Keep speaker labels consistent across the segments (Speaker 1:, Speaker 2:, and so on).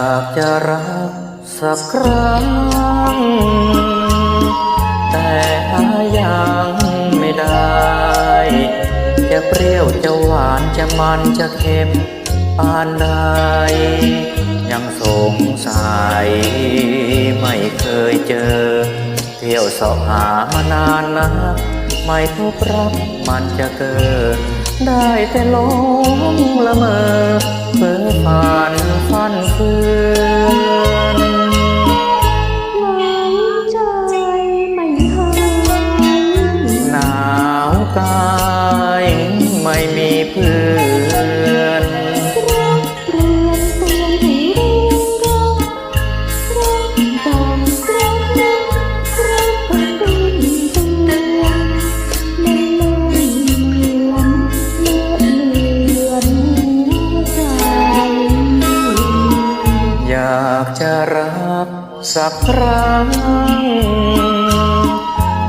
Speaker 1: ากจะรักสักครั้ง แต่หายังไม่ได้ จะเปรี้ยวจะหวานจะมันจะเค็มปานใดยังสงสัยไม่เคยเจอ เที่ยวสอบหามานานนะไม่พบรักมันจะเกิด ได้แต่หลงละเมอเพ้อฝัน
Speaker 2: จะ
Speaker 1: รับสักครั้ง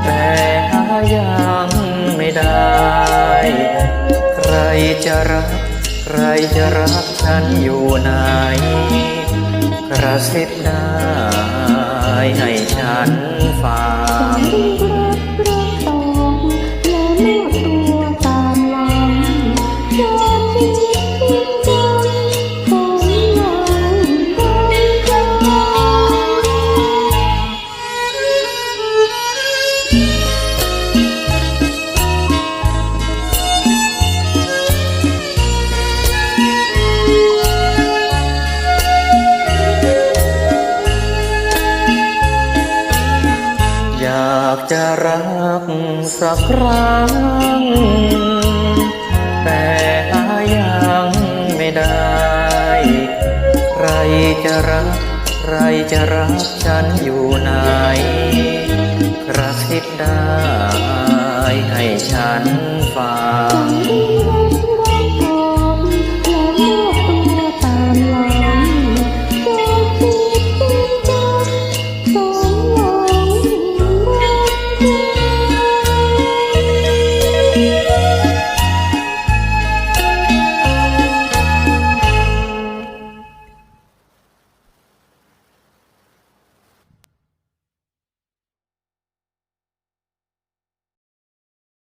Speaker 1: แต่หายังไม่ได้ ใครจะรักใครจะรักฉันอยู่ไหนกระซิบได้ให้ฉันฟัง
Speaker 2: จะ
Speaker 1: รักสักครั้ง แต่หายังไม่ได้ ใครจะรัก ใครจะรักฉันอยู่ไหนกระซิบได้ให้ฉันฟัง